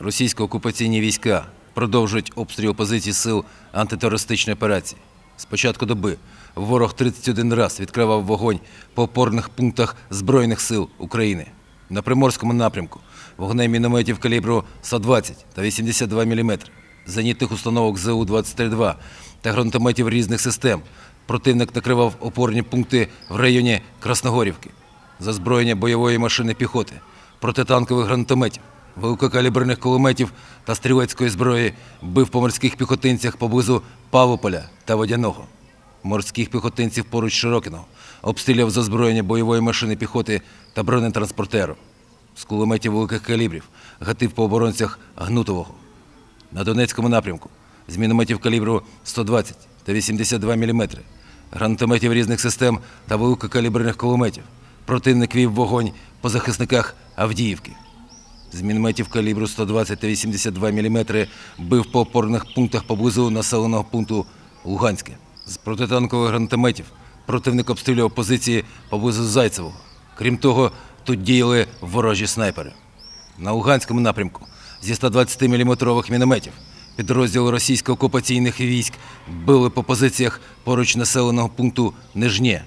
Російсько-окупаційні війська продовжують обстріл позицій сил антитерористичної операції. З початку доби ворог 31 раз відкривав вогонь по опорних пунктах Збройних сил України. На Приморському напрямку вогнем мінометів калібру 120 та 82 мм, зенітних установок ЗУ-23-2 та гранатометів різних систем. Противник накривав опорні пункти в районі Красногорівки зазброєння бойової машини піхоти, протитанкових гранатометів, великокаліберних кулеметів та стрілецької зброї бив по морських піхотинцях поблизу Павлополя та Водяного. Морських піхотинців поруч Широкиного обстріляв з озброєння бойової машини піхоти та бронетранспортеру. З кулеметів великих калібрів гатив по оборонцях Гнутового. На Донецькому напрямку з мінометів калібру 120 та 82 мм, гранатометів різних систем та великокаліберних кулеметів. Противник вів вогонь по захисниках Авдіївки. З мінометів калібру 120 та 82 мм бив по опорних пунктах поблизу населеного пункту Луганське. З протитанкових гранатометів противник обстрілював позиції поблизу Зайцевого. Крім того, тут діяли ворожі снайпери. На Луганському напрямку зі 120-мм мінометів підрозділи російсько-окупаційних військ били по позиціях поруч населеного пункту Нижнє,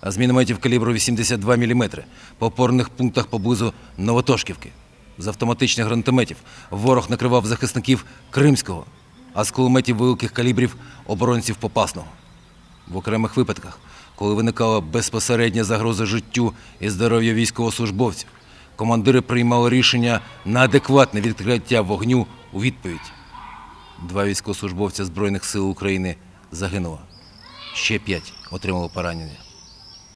а з мінометів калібру 82 мм по опорних пунктах поблизу Новотошківки. З автоматичних гранатометів ворог накривав захисників Кримського, а з кулеметів великих калібрів оборонців Попасного. В окремих випадках, коли виникала безпосередня загроза життю і здоров'ю військовослужбовців, командири приймали рішення на адекватне відкриття вогню у відповідь. Два військовослужбовця Збройних сил України загинуло. Ще п'ять отримали поранення.